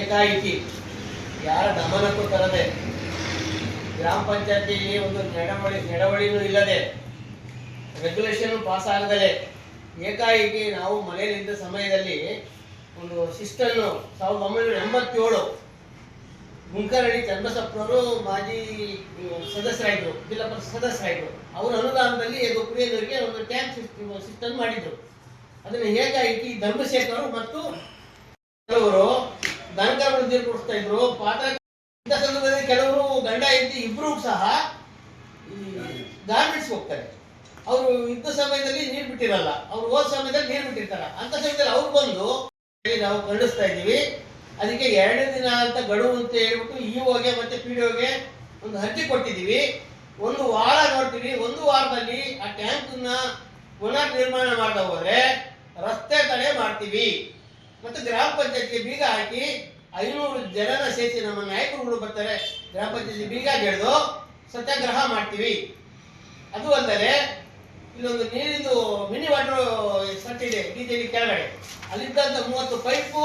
ಏಕಾಏಕಿ, ಯಾರ ಗಮನಕ್ಕೂ ತರದೆ, ಗ್ರಾಮ ಪಂಚಾಯತಿಯಲ್ಲಿ ಒಂದು ನಡವಳಿ ನಡವಳಿನೂ ಇಲ್ಲದೆ ರೆಗ್ಯುಲೇಷನ್ ಪಾಸ್ ಆಗದಲೆ ಏಕಾಏಕಿ ನಾವು ಮನೆಯಲ್ಲಿದ್ದ ಸಮಯದಲ್ಲಿ ಒಂದು ಸಿಸ್ಟನ್ನು ಸಾವಿರದ ಒಂಬೈನೂರ ಎಂಬತ್ತೇಳು ಗುಂಕರಳ್ಳಿ ಚನ್ನಬಸಪ್ಪನವರು ಮಾಜಿ ಸದಸ್ಯರಾಯಿದ್ರು ಜಿಲ್ಲಾ ಪರಿಷತ್ ಅವರ ಅನುದಾನದಲ್ಲಿ ಕುಡಿಯೋದವರಿಗೆ ಒಂದು ಟ್ಯಾಂಕ್ ಸಿಸ್ಟಮ್ ಮಾಡಿದ್ರು. ಅದನ್ನು ಹೇಗಾಗಿ ಧರ್ಮಶೇಖರ್ ಮತ್ತು ಕೆಲವರು ದನಕರುಗಳು ನೀರು ಕೊಡಿಸ್ತಾ ಇದ್ರು ಪಾತ್ರ ಇಂಥ ಸಂದರ್ಭದಲ್ಲಿ ಕೆಲವರು ಗಂಡ, ಹೆಂಡತಿ ಇಬ್ರು ಸಹ ಈ ಗಾರ್ಮೆಂಟ್ಸ್ ಹೋಗ್ತಾರೆ. ಅವರು ಇದ್ದ ಸಮಯದಲ್ಲಿ ನೀರು ಬಿಟ್ಟಿರಲ್ಲ, ಅವ್ರು ಹೋದ ಸಮಯದಲ್ಲಿ ನೀರು ಬಿಟ್ಟಿರ್ತಾರೆ. ಅಂತ ಸಮಯದಲ್ಲಿ ಅವ್ರು ಬಂದು ನಾವು ಖಂಡಿಸ್ತಾ ಇದ್ದೀವಿ. ಅದಕ್ಕೆ ಎರಡನೇ ದಿನ ಅಂತ ಗಡುವು ಅಂತ ಹೇಳ್ಬಿಟ್ಟು ಇಒಗೆ ಮತ್ತೆ ಪಿ ಡಿಒಗೆ ಒಂದು ಅರ್ಜಿ ಕೊಟ್ಟಿದ್ದೀವಿ. ಒಂದು ವಾರ ನೋಡ್ತೀವಿ. ಒಂದು ವಾರದಲ್ಲಿ ಆ ಟ್ಯಾಂಕನ್ನ ಪುನರ್ ನಿರ್ಮಾಣ ಮಾಡ್ತಾ ಹೋದ್ರೆ ರಸ್ತೆ ತಡೆ ಮಾಡ್ತೀವಿ. ಮತ್ತು ಗ್ರಾಮ ಪಂಚಾಯತ್ಗೆ ಬೀಗ ಹಾಕಿ ಐನೂರು ಜನರ ಸೇರಿಸಿ ನಮ್ಮ ನಾಯಕರುಗಳು ಬರ್ತಾರೆ. ಗ್ರಾಮ ಪಂಚಾಯತಿ ಬೀಗ ಗೆಳೆದು ಸತ್ಯಾಗ್ರಹ ಮಾಡ್ತೀವಿ. ಅದು ಅಲ್ಲದೆ ಇಲ್ಲೊಂದು ನೀರಿಂದು ಮಿನಿ ವಾಟರ್ ಸಟ್ ಇದೆ ಬಿಜೆಪಿ ಕೆಳಗಡೆ. ಅಲ್ಲಿದ್ದಂಥ ಮೂವತ್ತು ಪೈಪು,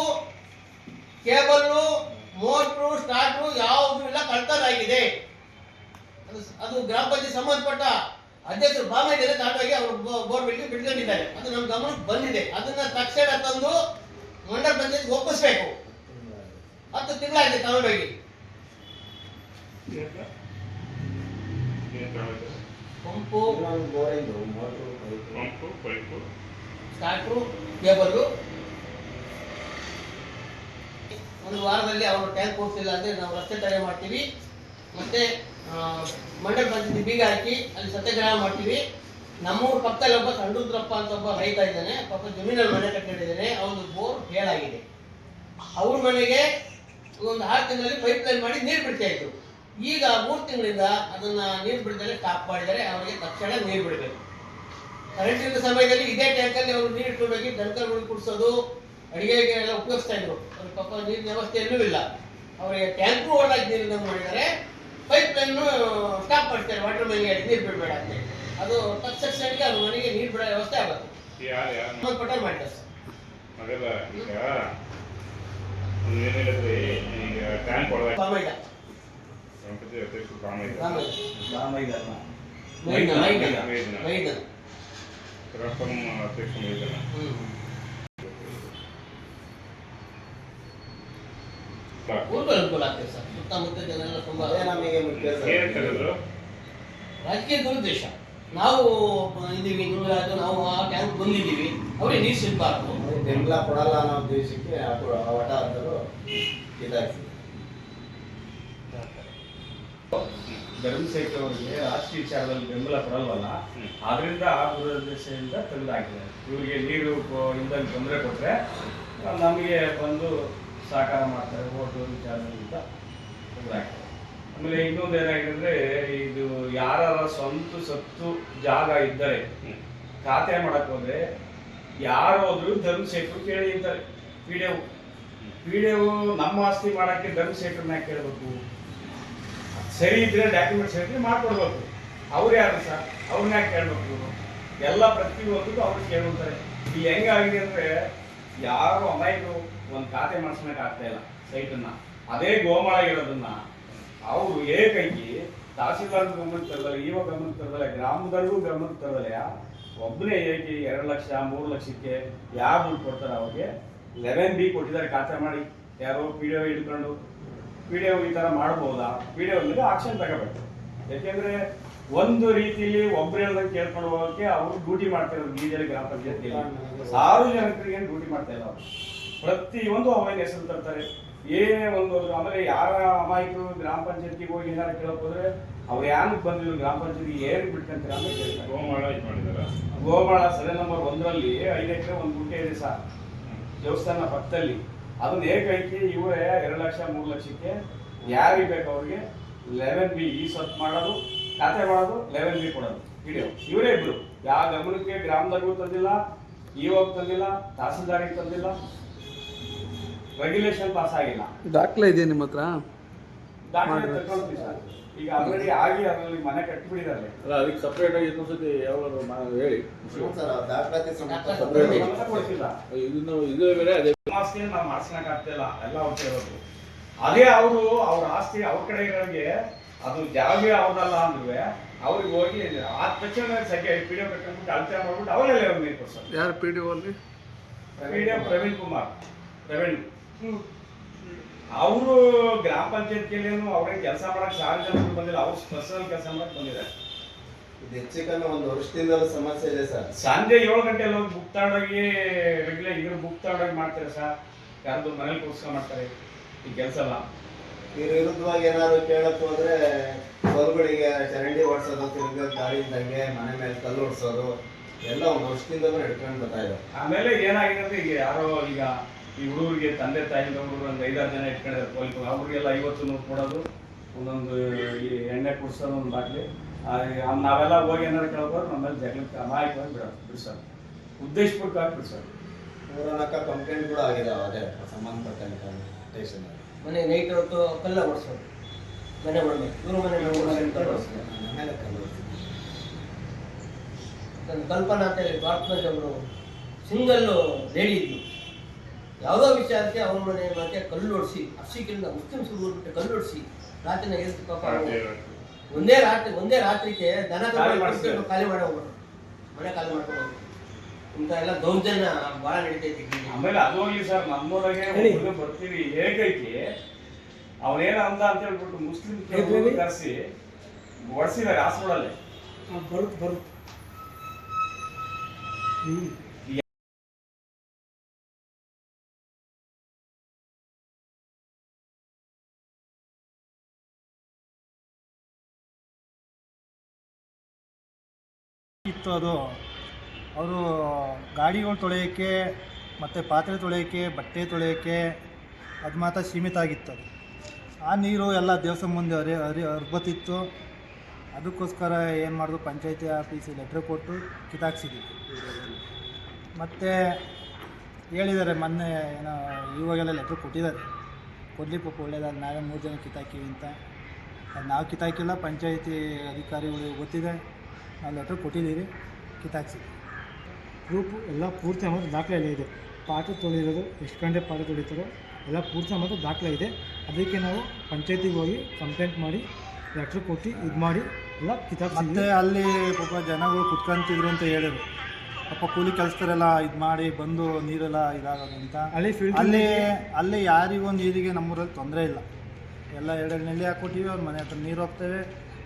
ಕೇಬಲ್ಲು, ಮೋಟ್ರು ಸ್ಟಾರ್ಟ್ರು ಯಾವುದು ಇಲ್ಲ ಕಳ್ತನಾಗಿದೆ ಅದು ಅದು ಗ್ರಾಮ ಪಂಚಾಯತ್ ಸಂಬಂಧಪಟ್ಟ ಅಧ್ಯಕ್ಷರು ಬಾಮೈದಲ್ಲಿ ತಾಟಾಗಿ ಅವರು ಬೋರ್ವೆಲ್ಗೆ ಬಿಟ್ಕೊಂಡಿದ್ದಾರೆ. ಅದು ನಮ್ಮ ಗಮನಕ್ಕೆ ಬಂದಿದೆ. ಅದನ್ನ ತಕ್ಷಣ ತಂದು ಮಂಡಲ ಬಂದ ಒಪ್ಪಿಸ್ಬೇಕು. ಹತ್ತು ತಿಂಗಳಾಗಿದೆ ತಗೊಂಡೋಗಿ. ಪಂಪು. Starter cable. ಒಂದು ವಾರದಲ್ಲಿ ಅವರು ಟ್ಯಾಂಕ್ ಕೊಡ್ತಿಲ್ಲ ಅಂದ್ರೆ ನಾವು ರಸ್ತೆ ತಡೆ ಮಾಡ್ತೀವಿ. ಮತ್ತೆ ಮಂಡಲ ಪಂಚಾಯತಿ ಬೀಗ ಹಾಕಿ ಅಲ್ಲಿ ಸತ್ಯಾಗ್ರಹ ಮಾಡ್ತೀವಿ. ನಮ್ಮೂರ ಪಕ್ಕದಲ್ಲಿ ಒಬ್ಬ ಸಂಡೂದ್ರಪ್ಪ ಅಂತ ಒಬ್ಬ ರೈತ ಇದ್ದಾನೆ. ಪಾಪ ಜಮೀನಲ್ಲಿ ಮನೆ ಕಟ್ಟಿದ್ದಾನೆ ಅವನು ಬೋರ್ ಫೇಲ್ ಆಗಿದೆ. ಅವ್ರ ಮನೆಗೆ ಒಂದು ಆರು ತಿಂಗಳಲ್ಲಿ ಪೈಪ್ ಲೈನ್ ಮಾಡಿ ನೀರು ಬಿಡ್ತಾ ಇದ್ರು. ಈಗ ಮೂರು ತಿಂಗಳಿಂದ ಅದನ್ನ ನೀರು ಬಿಡದಲ್ಲೇ ಸ್ಟಾಪ್ ಮಾಡಿದರೆ ಅವರಿಗೆ ತಕ್ಷಣ ನೀರು ಬಿಡಬೇಕು. ಕರೆಂಟ್ ಇದ್ದ ಸಮಯದಲ್ಲಿ ಇದೇ ಟ್ಯಾಂಕಲ್ಲಿ ಅವರು ನೀರು ಇಟ್ಕೊಂಡೋಗಿ ದನಕರುಗಳು ಕುಡಿಸೋದು, ಅಡಿಗೆಗೆ ಎಲ್ಲ ಉಪಯೋಗಿಸ್ತಾ ಇದ್ರು. ಅವ್ರ ಪಾಪ ನೀರಿನ ವ್ಯವಸ್ಥೆ ಎಲ್ಲೂ ಇಲ್ಲ. ಅವರಿಗೆ ಟ್ಯಾಂಕು ಓಡಾಗಿ ನೀರಿನ ಮಾಡಿದರೆ ಪೈಪ್ ಲೈನ್ ಸ್ಟಾಪ್ ಮಾಡ್ತಾರೆ ವಾಟರ್ ಮನೆಗೆ ನೀರು ಬಿಡಬೇಡ ಅಂತ ಅದು ತಕ್ಷಣ ಅದು ಮನೆಗೆ ನೀರು ಬಿಡೋ ವ್ಯವಸ್ಥೆ ಆಗುತ್ತೆ ಸರ್ ಮಗದ ಈಗ ಟ್ಯಾಂಕ್ ಒಳಗೆ. ಪಾಮೈದ ಗಣಪತಿ ಅಧ್ಯಕ್ಷರು ಕಾಮಿದೆ ಪಾಮೈದ ರಾಮೈದಲ್ಲ ಮೈದ ಮೈದ ಮೈದ. ಮೈದ ಗ್ರಾಪಂ ಅಧ್ಯಕ್ಷ ಮೈದಾನ ಹ್ಮ್. ಊರಿಗೂ ಅನುಕೂಲ ಆಗ್ತದೆ ಸರ್. ಸುತ್ತಮುತ್ತ ಜನ ತುಂಬ ನಮಗೆ ರಾಜಕೀಯ ದುರುದ್ದೇಶ. ನಾವು ಇದೀವಿ ನಾವು ಆ ಟ್ಯಾಂಕ್ ಬಂದಿದ್ದೀವಿ ಅವ್ರಿಗೆ ನೀರು ಸಿಗಬಾರ್ದು. ಬೆಂಬಲ ಕೊಡಲ್ಲ ಅನ್ನೋ ಉದ್ದೇಶಕ್ಕೆ ಆ ವಟಾರದರು ಇದಾಗ್ತದೆ. ಧರ್ಮಶೇಖರ್ ಅವರಿಗೆ ರಾಜಕೀಯ ವಿಚಾರದಲ್ಲಿ ಬೆಂಬಲ ಕೊಡಲ್ವಲ್ಲ. ಆದ್ರಿಂದ ಆ ದುರುದ್ದೇಶದಿಂದ ತೆಗೆದಾಗಿದೆ. ಇವರಿಗೆ ನೀರು ಇಂದ ತೊಂದರೆ ಕೊಟ್ಟರೆ ನಮಗೆ ಬಂದು ಸಹಕಾರ ಮಾಡ್ತಾರೆ ಓಟು ವಿಚಾರದಲ್ಲಿ ಅಂತ ತೆಗೆದಾಕಿದ್ದಾರೆ ಆಮೇಲೆ ಇನ್ನೊಂದು ಏನಾಗಿದೆ ಇದು ಯಾರ ಸ್ವಂತ ಸತ್ತು ಜಾಗ ಇದ್ದರೆ. ಖಾತೆ ಮಾಡಕ್ ಹೋದ್ರೆ ಯಾರೋದ್ರು ಧರ್ಮ ಕೇಳಿ ಡಿ ಪಿಡಿಒ ಪಿಡಿಒ ನಮ್ಮ ಆಸ್ತಿ ಮಾಡಕ್ಕೆ ಧರ್ಮಶೇಖರ್ನ ಕೇಳಬೇಕು. ಸರಿ ಇದ್ರೆ ಡಾಕ್ಯುಮೆಂಟ್ಸ್ ಹೇಳಿದ್ರೆ ಮಾಡ್ಕೊಡ್ಬೇಕು. ಅವ್ರು ಯಾರು ಸರ್? ಅವ್ರನ್ನ ಕೇಳ್ಬೇಕು? ಎಲ್ಲ ಪ್ರತಿಯೊಂದಕ್ಕೂ ಅವ್ರು ಕೇಳುತ್ತಾರೆ ಇಲ್ಲಿ ಹೆಂಗಾಗಿದೆ ಅಂದ್ರೆ ಯಾರು ಅಮಾಯಕರು ಒಂದು ಖಾತೆ ಮಾಡಿಸ್ಬೇಕಾಗ್ತಾ ಆಗ್ತಾ ಇಲ್ಲ ಸೈಟನ್ನ. ಅದೇ ಗೋಮಾಳ ಇರೋದನ್ನ ಅವರು ಏಕೈಕಿ, ತಹಸೀಲ್ದಾರ್ ಗಮನಕ್ಕೆ ತರದಲ್ಲ ಇವ ಗಮನಕ್ಕೆ ತರದಲ್ಲ ಗ್ರಾಮದವ್ರಿಗೂ ಗಮನಕ್ಕೆ ತರದಲ್ಲ ಒಬ್ಬನೇ ಏಕೆ ಎರಡು ಲಕ್ಷ, ಮೂರು ಲಕ್ಷಕ್ಕೆ ಯಾರು ದುಡ್ಡು ಕೊಡ್ತಾರೆ ಅವ್ರಿಗೆ? ಲೆವೆನ್ ಬಿ ಕೊಟ್ಟಿದ್ದಾರೆ ಖಾತೆ ಮಾಡಿ. ಯಾರೋ ಪಿ ಡಿ ಒ ಹಿಡ್ಕೊಂಡು. ಪಿ ಡಿ ಒ ಈ ಥರ ಮಾಡ್ಬೋದಾ? ಪಿ ಡಿ ಒ ಮೇಲೆ ಆಕ್ಷನ್ ತಗೋಬೇಕು. ಯಾಕೆಂದ್ರೆ ಒಂದು ರೀತಿಲಿ ಒಬ್ರು ಹೇಳ್ದಂಗೆ ಕೇಳ್ಕೊಂಡು ಹೋಗೋಕೆ ಅವರು ಡ್ಯೂಟಿ ಮಾಡ್ತಿರೋದು ಬೀಜಲ್ಲಿ ಗ್ರಾಮ ಪಂಚಾಯತಿಯಲ್ಲಿ ಸಾರ್ವಜನಿಕರಿಗೆ ಡ್ಯೂಟಿ ಮಾಡ್ತಾ ಇಲ್ಲ ಅವರು. ಪ್ರತಿಯೊಂದು ಅವನ ಹೆಸರು ತರ್ತಾರೆ. ಏನೇ ಒಂದು ಆಮೇಲೆ ಯಾರ ಅಮಾಯಕರು ಗ್ರಾಮ ಪಂಚಾಯತಿಗೆ ಹೋಗಿ ಏನಾರು ಕೇಳಕ್ ಹೋದ್ರೆ ಅವ್ರು ಯಾರು ಬಂದಿದ್ರು ಗ್ರಾಮ ಪಂಚಾಯತಿ ಏನ್ ಬಿಟ್ಕಂತೀರ ಅಂತ ಕೇಳ್ತಾರೆ. ಗೋಮಾಳ ಇದು ಮಾಡಿದಾರ? ಗೋಮಾಳ ಸರ್ವೆ ನಂಬರ್ ಒಂದರಲ್ಲಿ ಐದು ಎಕರೆ ಒಂದು ಗುಂಟೆ ಇದೆ ಸರ್ ದೇವಸ್ಥಾನ ಪಕ್ಕದಲ್ಲಿ. ಅದನ್ನ ಏಕೈಕಿ ಇವರೇ ಎರಡು ಲಕ್ಷ ಮೂರು ಲಕ್ಷಕ್ಕೆ ಯಾರಿಗೆ ಬೇಕು ಅವ್ರಿಗೆ? ಲೆವೆನ್ ಬಿ ಈ ಸತ್ ಮಾಡೋದು ಖಾತೆ ಮಾಡೋದು ಲೆವೆನ್ ಬಿ ಕೊಡೋದು. ಇಡೀ ಇವರೇ ಇಬ್ರು. ಯಾವ ಗಮನಕ್ಕೆ ಗ್ರಾಮದಾಗೂ ತಂದಿಲ್ಲ ಇವಾಗ ತಂದಿಲ್ಲ ತಹಸೀಲ್ದಾರಿಗೆ ತಂದಿಲ್ಲ ರೆಗ್ಯುಲೇಷನ್ ಪಾಸ್ ಆಗಿಲ್ಲ. ದಾಖಲೆ ಇದೆಯಾ ನಿಮ್ಮ ಹತ್ರ? ದಾಖಲೆ ತಗೊಳ್ತೀವಿ ಸರ್. ಈಗ ಆಲ್ರೆಡಿ ಆಗಿ ಅದರಲ್ಲಿ ಮನೆ ಕಟ್ಟಿಬಿಟ್ಟಿದ್ದಾರೆ ಅಲ್ಲ ಅದಕ್ಕೆ ಸಪ್ರೇಟ್ ಆಗಿ ಇನ್ನೊಂದ್ಸತಿ ಯಾವಾಗ ಹೇಳಿ. ಹ್ಞೂ ಸರ್ ದಾಖಲಾತಿ ಸಮೇತ ಕೊಡ್ತಿಲ್ಲ ಇದನ್ನು ಇದೇ ಬೇರೆ ಅದೇ ಆಸ್ತಿ ನಾವು ಮಾಡ್ಸಕ್ ಆಗ್ತಿಲ್ಲ ಎಲ್ಲ ಅವ್ರ ಇರೋದು ಅದೇ ಅವರು ಅವ್ರ ಆಸ್ತಿ ಅವ್ರ ಕಡೆ ಇರೋಂಗೆ ಅದು ಜಾಗ ಅವ್ರದಲ್ಲ ಅಂದ್ರೆ ಅವ್ರಿಗೆ ಹೋಗಿ ಆ ತಕ್ಷಣ ಸಖ್ಯ ಪಿ ಡಿ ಕಟ್ಕೊಂಡ್ಬಿಟ್ಟು ಅಳತೆ ಮಾಡ್ಬಿಟ್ಟು ಅವರೇ ನೀರು ಕೊಡ್ಸೋದು. ಯಾರು ಪಿ ಡಿ ಅಲ್ಲಿ? ಡಿ ಪ್ರವೀಣ್ ಕುಮಾರ್ ಪ್ರವೀಣ್. ಅವರು ಗ್ರಾಮ ಪಂಚಾಯತ್ಗೆಲ್ಲೇನು ಅವ್ರಿಗೆ ಕೆಲಸ ಮಾಡಕ್ ಸಾವಿರ ಜನ ಬಂದಿಲ್ಲ. ಅವ್ರು ಸ್ಪೆಷಲ್ ಕೆಲಸ ಮಾಡಕ್ ಬಂದಿದ್ದಾರೆ. ಇದು ಹೆಚ್ಚು ಕಮ್ಮಿ ಒಂದು ವರ್ಷದಿಂದಲೂ ಸಮಸ್ಯೆ ಇದೆ ಸರ್. ಸಂಜೆ ಏಳು ಗಂಟೆ ಹೋಗಿ ಬುಕ್ ತಗೊಂಡೋಗಿ ರೆಗ್ಯುಲರ್ ಇದ್ರ ಬುಕ್ ತಗೊಂಡೋಗಿ ಮಾಡ್ತಾರೆ ಸರ್? ಯಾರ್ದು ಮನೇಲಿ ಕೂರ್ಸ್ಕೊಂಡ್ ಮಾಡ್ತಾರೆ. ಈ ಕೆಲಸ ಎಲ್ಲ. ಇವ್ರ ವಿರುದ್ಧವಾಗಿ ಏನಾದ್ರು ಕೇಳಕ್ ಹೋದ್ರೆ ಹೊರಗಳಿಗೆ ಚರಂಡಿ ಓಡಿಸೋದು ತಿರ್ಗ ಗಾಡಿ ಇದ್ದಂಗೆ ಮನೆ ಮೇಲೆ ಕಲ್ಲು ಓಡಿಸೋದು ಎಲ್ಲ ಒಂದು ವರ್ಷದಿಂದಲೂ ನಡ್ಕೊಂಡು ಬರ್ತಾ ಇದೆ ಆಮೇಲೆ ಏನಾಗಿದೆ ಅಂದ್ರೆ ಈಗ ಯಾರೋ ಈಗ ಈ ಹುಡುಗರಿಗೆ ತಂದೆ ತಾಯಿ ಹುಡುಗರು ಒಂದು ಐದಾರು ಜನ ಇಟ್ಕೊಂಡಿದ್ದಾರೆ ಪೊಲೀಸ್ ಅವ್ರಿಗೆಲ್ಲ ಐವತ್ತು ನೂರು ಕೊಡೋದು ಒಂದೊಂದು ಈ ಎಣ್ಣೆ ಕುಡಿಸೋದು ಒಂದು ಬಾಟ್ಲಿ. ನಾವೆಲ್ಲ ಹೋಗಿ ಏನಾರು ಕೇಳ್ಬೋದು ನಮ್ಮಲ್ಲಿ ಜಗಳಕ್ಕೆ ಅಮಾಯಕವಾಗಿ ಬಿಡೋದು ಬಿಡಿಸೋದು. ಉದ್ದೇಶಪೂರ್ವಕವಾಗಿ ಬಿಡಿಸೋದು. ಮೂರನಕ್ಕ ಕಂಪ್ಲೇಂಟ್ ಕೂಡ ಆಗಿದೆ ಅದೇ ಸಂಬಂಧಪಟ್ಟಂತ ಸ್ಟೇಷನ್ ಮನೆ ನೈಟ್ ಹೊತ್ತು ಕಲ್ಲ ಓಡಿಸೋದು. ಮನೆ ಮನೆ ಇವರು ಮನೆ. ನನ್ನ ಕಲ್ಪನಾ ಅಂತೇಳಿ ಅವರು ಒಬ್ಬರು ಸಿಂಗಲ್ ಲೇಡಿ ಇದ್ಲು ಯಾವುದೋ ವಿಚಾರಕ್ಕೆ ಅವ್ರ ಮನೆ ಮತ್ತೆ ಕಲ್ಲು ಹೊಡಿಸಿ ಅರ್ಸಿಕಿಂದ ಮುಸ್ಲಿಮ್ಸ್ ಕಲ್ಲು ಹೊಡಿಸಿ ರಾತ್ರಿನ ಎಷ್ಟು ಪಾಪ ಒಂದೇ ರಾತ್ರಿ ಒಂದೇ ರಾತ್ರಿಗೆ ದನ ಖಾಲಿ ತಗೊಂಡು ಖಾಲಿ ಮಾಡಿ ಹೋಗ್ಬಿಟ್ರು. ಮನೆ ಖಾಲಿ ಮಾಡ್ಕೊಂಡು ಇಂಥ ಎಲ್ಲ ದೌರ್ಜನ್ಯ ಬಹಳ ನಡೀತೈತಿ. ಆಮೇಲೆ ಅದು ಹೋಗ್ಲಿ ಸರ್ ನಮ್ಮೂರಾಗೆ ಬರ್ತೀವಿ. ಹೇಗೈತಿ? ಅವನೇನ ಅಂದ ಅಂತ ಹೇಳ್ಬಿಟ್ಟು ಮುಸ್ಲಿಂ ಕರೆಸಿ. ಹೊಡ್ಸಿದ್ದಾರೆ ಹಾಸ್ಪಿಟಲ್ ಬರುತ್ತೆ ಬರುತ್ತೆ ಇತ್ತು ಅದು. ಅವರು ಗಾಡಿಗಳು ತೊಳೆಯೋಕ್ಕೆ ಮತ್ತು ಪಾತ್ರೆ ತೊಳೆಯೋಕ್ಕೆ, ಬಟ್ಟೆ ತೊಳೆಯೋಕ್ಕೆ ಅದು ಮಾತ್ರ ಸೀಮಿತ ಆಗಿತ್ತು ಅದು. ಆ ನೀರು ಎಲ್ಲ ದೇವಸ್ಥಾನ ಮುಂದೆ ಹರಿ ಹರಿ, ಹರ್ಬತ್ತಿತ್ತು. ಅದಕ್ಕೋಸ್ಕರ ಏನು ಮಾಡಿದ್ರು ಪಂಚಾಯತಿ ಆಫೀಸಿಗೆ ಲೆಟ್ರ್ ಕೊಟ್ಟು ಕಿತಾಕ್ಸಿದ್ದೀವಿ ಮತ್ತು ಹೇಳಿದ್ದಾರೆ, ಮೊನ್ನೆ ಏನೋ ಇವಾಗೆಲ್ಲ ಲೆಟ್ರ್ ಕೊಟ್ಟಿದ್ದಾರೆ. ಕೊಡಲಿ ಪಾಪ ಒಳ್ಳೇದಾಗಿ ನಾವೇ ಮೂರು ಜನ ಕಿತಾಕಿವಿ ಅಂತ. ನಾವು ಕಿತಾಕಿಲ್ಲ ಪಂಚಾಯತಿ ಅಧಿಕಾರಿಗಳಿಗೆ ಗೊತ್ತಿದೆ. ನಾವು ಲೆಟ್ರ್ ಕೊಟ್ಟಿದ್ದೀರಿ ಕಿತ್ತಾಕ್ಸಿ ಪ್ರೂಫ್ ಎಲ್ಲ ಪೂರ್ತಿ ಅಮೌಂಟ್ ದಾಖಲೆ ಇದೆ. ಪಾಠ ತೊಳಿರೋದು ಎಷ್ಟು ಗಂಟೆ ಪಾಠ ತೊಳಿತಾರೋ ಎಲ್ಲ ಪೂರ್ತಿ ಅಮೌಂಟ್ ದಾಖಲೆ ಇದೆ. ಅದಕ್ಕೆ ನಾವು ಪಂಚಾಯತಿಗೆ ಹೋಗಿ ಕಂಪ್ಲೇಂಟ್ ಮಾಡಿ ಲೆಟ್ರ್ ಕೊಟ್ಟು ಇದು ಮಾಡಿ ಎಲ್ಲ ಮತ್ತೆ ಅಲ್ಲಿ ಪಾಪ ಜನಗಳು ಕುತ್ಕೊಂತಿದ್ರು ಅಂತ ಹೇಳಿದ್ರು. ಪಾಪ ಕೂಲಿ ಕೆಲಸದರೆಲ್ಲ ಇದು ಮಾಡಿ ಬಂದು ನೀರೆಲ್ಲ ಇದಾಗೋದು ಅಂತ. ಅಲ್ಲಿ ಫೀಲ್ಡ್ ಅಲ್ಲಿ ಅಲ್ಲಿ ಯಾರಿಗೂ ನೀರಿಗೆ ನಮ್ಮೂರಲ್ಲಿ ತೊಂದರೆ ಇಲ್ಲ. ಎಲ್ಲ ಎರಡೆರಡು ನೆಲ್ಲಿ ಹಾಕ್ಕೊಟ್ಟಿವಿ ಅವ್ರ ಮನೆ ಹತ್ರ ನೀರು ಹೋಗ್ತೇವೆ.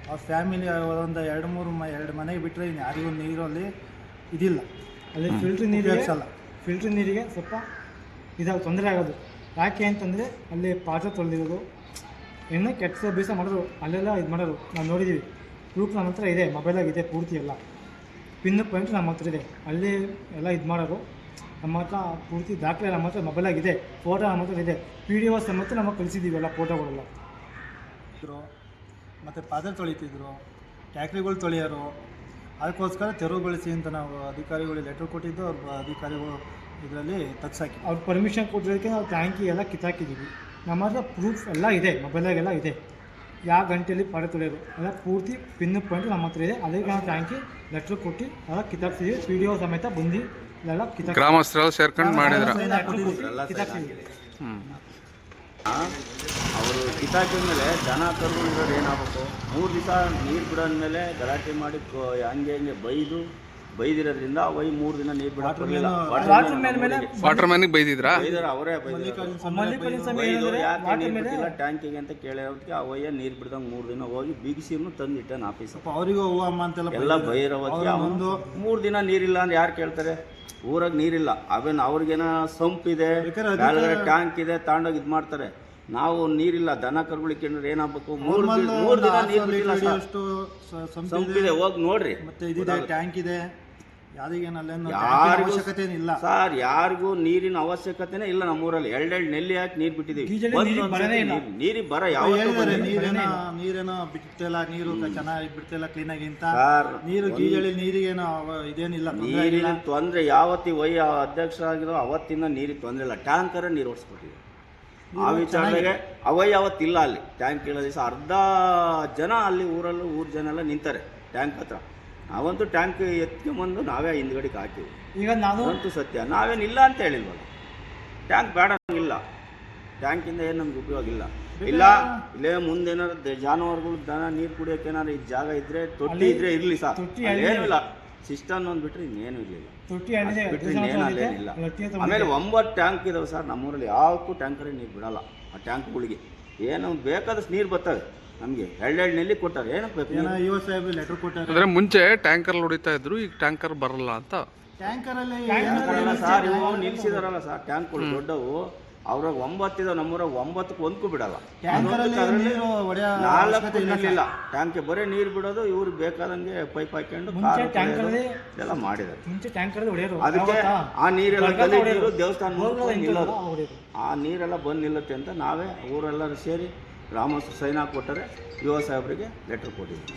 ಅವ್ರ ಫ್ಯಾಮಿಲಿ ಒಂದು ಎರಡು ಮೂರು ಮ ಎರಡು ಮನೆಗೆ ಬಿಟ್ಟರೆ ಇನ್ನು ಯಾರಿಗೂ ನೀರಲ್ಲಿ ಇದಿಲ್ಲ. ಅಲ್ಲಿ ಫಿಲ್ಟ್ರ್ ನೀರು ಉಪಯೋಗಿಸಲ್ಲ. ಫಿಲ್ಟ್ರ್ ನೀರಿಗೆ ಸ್ವಲ್ಪ ಇದಾಗ ತೊಂದರೆ ಆಗೋದು. ಯಾಕೆ ಅಂತಂದರೆ ಅಲ್ಲಿ ಪಾತ್ರ ತೊಳೆದಿರೋದು ಎಣ್ಣೆ ಕೆಟ್ಟ ಬೀಸ ಮಾಡೋದು ಅಲ್ಲೆಲ್ಲ ಇದು ಮಾಡೋದು ನಾವು ನೋಡಿದ್ದೀವಿ ಪ್ರೂಫ್ ನಮ್ಮ ಹತ್ರ ಇದೆ ಮೊಬೈಲಾಗ ಇದೆ ಪೂರ್ತಿ ಎಲ್ಲ. ಪಿನ್ ಪಾಯಿಂಟ್ ನಮ್ಮ ಹತ್ರ ಇದೆ. ಅಲ್ಲಿ ಎಲ್ಲ ಇದು ಮಾಡೋರು ನಮ್ಮ ಹತ್ರ ಪೂರ್ತಿ ದಾಖಲೆ ನಮ್ಮ ಹತ್ರ ಮೊಬೈಲಾಗಿದೆ ಫೋಟೋ ನಮ್ಮ ಹತ್ರ ಇದೆ. ಪಿ ಡಿ ಓಸ್ ನಮ್ಮ ಹತ್ರ ನಮಗೆ ಕಳಿಸಿದ್ದೀವಿ ಎಲ್ಲ ಫೋಟೋಗಳೆಲ್ಲ ಮತ್ತು ಪಾತ್ರೆ ತೊಳಿತಿದ್ರು ಟ್ಯಾಕ್ರಿಗಳು ತೊಳೆಯೋರು. ಅದಕ್ಕೋಸ್ಕರ ತೆರವುಗೊಳಿಸಿ ಅಂತ ನಾವು ಅಧಿಕಾರಿಗಳಿಗೆ ಲೆಟ್ರ್ ಕೊಟ್ಟಿದ್ದು ಅವ್ರ ಅಧಿಕಾರಿಗಳು ಇದರಲ್ಲಿ ತಗ್ಸಾಕಿ ಅವ್ರು ಪರ್ಮಿಷನ್ ಕೊಟ್ಟಿರೋದಕ್ಕೆ ನಾವು ಟ್ಯಾಂಕಿ ಎಲ್ಲ ಕಿತ್ತಾಕಿದ್ದೀವಿ. ನಮ್ಮ ಹತ್ರ ಪ್ರೂಫ್ ಎಲ್ಲ ಇದೆ ಮೊಬೈಲಾಗೆಲ್ಲ ಇದೆ. ಯಾವ ಗಂಟೆಯಲ್ಲಿ ಪಾತ್ರೆ ತೊಳೆಯೋದು ಎಲ್ಲ ಪೂರ್ತಿ ಪಿನ್ ಪಾಯಿಂಟ್ ನಮ್ಮ ಹತ್ರ ಇದೆ. ಅದಕ್ಕೆ ನಾವು ಟ್ಯಾಂಕಿ ಲೆಟ್ರ್ ಕೊಟ್ಟು ಎಲ್ಲ ಕಿತ್ತಾಕ್ಸಿದ್ದೀವಿ. ಪಿ ಡಿ ಒ ಸಮೇತ ಬಂದು ಎಲ್ಲ ಕಿತ್ತಾಕ್ ಗ್ರಾಮಸ್ಥರೆಲ್ಲ ಸೇರ್ಕೊಂಡು ಮಾಡಿದ್ರ. ಹ್ಞೂ ಅವರು ಕಿತ್ತಾಕಿದ ಮೇಲೆ ದನ ಕರ್ಕೊಂಡಿರೋರು ಏನಾಗಬೇಕು ಮೂರು ದಿವಸ ನೀರು ಬಿಡೋದ್ಮೇಲೆ ಗಲಾಟೆ ಮಾಡಿ ಕೊ- ಹಂಗೆ ಹಂಗೆ ಬೈದು ಬೈದಿರೋದ್ರಿಂದ ಅವೈ ಮೂರು ದಿನ ನೀರು ಬಿಡೋಕೆ ಬರಲಿಲ್ಲ. ವಾಟರ್ ಮ್ಯಾನ್ ಮೇಲೆ ವಾಟರ್ ಮ್ಯಾನಿಗೆ ಬೈದಿದ್ರಾ? ಬೈದಾರೆ ಅವರೇ ಬೈದಿದ್ರು ಯಾಕೆ ನೀರು ಮೇಲೆ ಬಿಟ್ಟಿಲ್ಲ ಟ್ಯಾಂಕಿಗೆ ಅಂತ ಕೇಳಿರೋದಕ್ಕೆ ಅವಯ್ಯ ನೀರು ಬಿಡ್ದಂಗೆ ಮೂರು ದಿನ ಹೋಗಿ ಬಿಗಿಸಿರ್ನು ತಂದು ಇಟ್ಟಾನ ಆಫೀಸ್ ಅವರಿಗೂ ಅಂತೆಲ್ಲ ಎಲ್ಲ ಬೈರವತ್ತಿ ಒಂದು ಮೂರು ದಿನ ನೀರಿಲ್ಲ ಅಂದ್ರೆ ಯಾರು ಕೇಳ್ತಾರೆ? ಊರಾಗ ನೀರಿಲ್ಲ. ಅವೇನು ಅವ್ರಿಗೇನ ಸಂಪ್ ಇದೆ ಟ್ಯಾಂಕ್ ಇದೆ ತಗೊಂಡೋಗಿ ಇದು ಮಾಡ್ತಾರೆ. ನಾವು ನೀರಿಲ್ಲ ದನ ಕರುಗಳಿಗೆ ಏನಾಗಬೇಕು? ಮೂರು ಮೂರು ದಿನ ನೀರು ಸಂಪ್ ಇದೆ ಹೋಗಿ ನೋಡ್ರಿ. ಮತ್ತೆ ಇದಿದೆ ಟ್ಯಾಂಕ್ ಇದೆ. ಅವಶ್ಯಕತೆ ಇಲ್ಲ. ಸರ್ ಯಾರಿಗೂ ನೀರಿನ ಅವಶ್ಯಕತೆನೇ ಇಲ್ಲ ನಮ್ಮೂರಲ್ಲಿ ಎರಡೆರಡು ನೆಲ್ಲಿ ಹಾಕಿ ನೀರು ಬಿಟ್ಟಿದ್ದೀವಿ ನೀರಿಗೆ. ನೀರು- ಬರ ಯಾವ ನೀರೇನೋ ನೀರೇನೋ ಬಿಡ್ತಿಲ್ಲ ನೀರು ಚೆನ್ನಾಗಿ ಬಿಡ್ತಿಲ್ಲ ಕ್ಲೀನ್ ಅಂತ. ನೀರು ಒಂದು- ಗೀಜಳಿ ನೀರಿಗೇನೋ ಇದೇನಿಲ್ಲ ತೊಂದ್ರೆ ನೀರಿನ ತೊಂದರೆ ಯಾವತ್ತಿ ವೈ ಅಧ್ಯಕ್ಷರಾಗಿರೋ ಅವತ್ತಿಂದ ನೀರಿಗೆ ತೊಂದರೆ ಇಲ್ಲ. ಟ್ಯಾಂಕರ್ ನೀರು ಓಡಿಸ್ಬಿಟ್ಟಿದೆ ಆ ನೀರು ವಿಚಾರದಾಗೆ ಅವೈ ಯಾವತ್ತಿಲ್ಲ ಅಲ್ಲಿ. ಟ್ಯಾಂಕ್ ಇಲ್ಲ ದಿವಸ ಅರ್ಧ ಜನ ಅಲ್ಲಿ ಊರಲ್ಲೂ ಊರು ಜನ ಎಲ್ಲ ನಿಂತಾರೆ. ಟ್ಯಾಂಕ್ ಹತ್ರ. ನಾವಂತೂ ಟ್ಯಾಂಕ್ ಎತ್ಕೊಂಬಂದು ನಾವೇ ಹಿಂದ್ಗಡೆ ಹಾಕಿವಿ ಈಗ ನಾನು ಅಂತೂ ಸತ್ಯ. ನಾವೇನಿಲ್ಲ ಅಂತ ಹೇಳಿಲ್ವಲ್ಲ. ಟ್ಯಾಂಕ್ ಬೇಡ ಇಲ್ಲ ಟ್ಯಾಂಕಿಂದ ಏನು ನಮ್ಗೆ ಉಪಯೋಗ ಇಲ್ಲ. ಇಲ್ಲ ಇಲ್ಲೇ ಮುಂದೆ ಏನಾದ್ರು ಜಾನುವಾರುಗಳು ದನ ನೀರು ಕುಡಿಯೋಕೆ ಏನಾದ್ರು ಈ ಜಾಗ ಇದ್ರೆ ತೊಟ್ಟಿ ಇದ್ರೆ ಇರಲಿ ಸರ್ ಏನಿಲ್ಲ ಏನು ಇಲ್ಲ ಸಿಸ್ಟಮ್ ಅಂದ್ಬಿಟ್ರೆ ಇನ್ನೇನು ಇರಲಿಲ್ಲ. ಆಮೇಲೆ ಒಂಬತ್ತು ಟ್ಯಾಂಕ್ ಇದಾವೆ ಸರ್ ನಮ್ಮೂರಲ್ಲಿ. ಯಾವಕ್ಕೂ ಟ್ಯಾಂಕರೇ ನೀರು ಬಿಡಲ್ಲ. ಆ ಟ್ಯಾಂಕ್ಗಳಿಗೆ ಏನು ಬೇಕಾದಷ್ಟು ನೀರು ಬರ್ತವೆ ನಮಗೆ ನೆಲ್ಲಿ ಕೊಟ್ಟಾರೆ ಏನಕ್ಕೆ ಬೇಕು ಏನೋ ಸಾಹೇಬ್ ಲೆಟರ್ ಕೊಟ್ಟಾರೆ. ಅಂದ್ರೆ ಮುಂಚೆ ಟ್ಯಾಂಕರ್ ಹೊಡಿತಾ ಇದ್ರು ಈಗ ಟ್ಯಾಂಕರ್ ಬರಲ್ಲ ಅಂತ. ಟ್ಯಾಂಕರ್ ಅಲ್ಲಿ ಟ್ಯಾಂಕ್ಗಳನ್ನ ಸರ್ ಇವು ನಿಲ್ಸಿದಾರಲ್ಲ ಸರ್. ಟ್ಯಾಂಕ್ಗಳು ದೊಡ್ಡವು. ಅವ್ರಾಗ ಒಂಬತ್ತಿದಾವೆ ನಮ್ಮೂರಾಗ ಒಂಬತ್ತಕ್ಕೆ ಒಂದಕ್ಕೂ ಬಿಡಲ್ಲ. ನಾಲ್ಕು ಇಲ್ಲ ಟ್ಯಾಂಕ್ಗೆ ಬರೀ ನೀರು ಬಿಡೋದು ಇವ್ರಿಗೆ ಬೇಕಾದಂಗೆ ಪೈಪ್ ಹಾಕೊಂಡು ಎಲ್ಲ ಮಾಡಿದ್ದಾರೆ. ಅದಕ್ಕೆ ಆ ನೀರೆಲ್ಲ ದೇವಸ್ಥಾನ ನಿಲ್ಲೋದು. ಆ ನೀರೆಲ್ಲ ಬಂದ್ ನಿಲ್ಲುತ್ತೆ ಅಂತ ನಾವೇ ಊರೆಲ್ಲರೂ ಸೇರಿ ಗ್ರಾಮಸ್ಥರು ಸೈನ್ ಹಾಕ್ಕೊಟ್ಟರೆ ಯುವ ಸಾಹೇಬರಿಗೆ ಲೆಟರ್ ಕೊಟ್ಟಿದ್ವಿ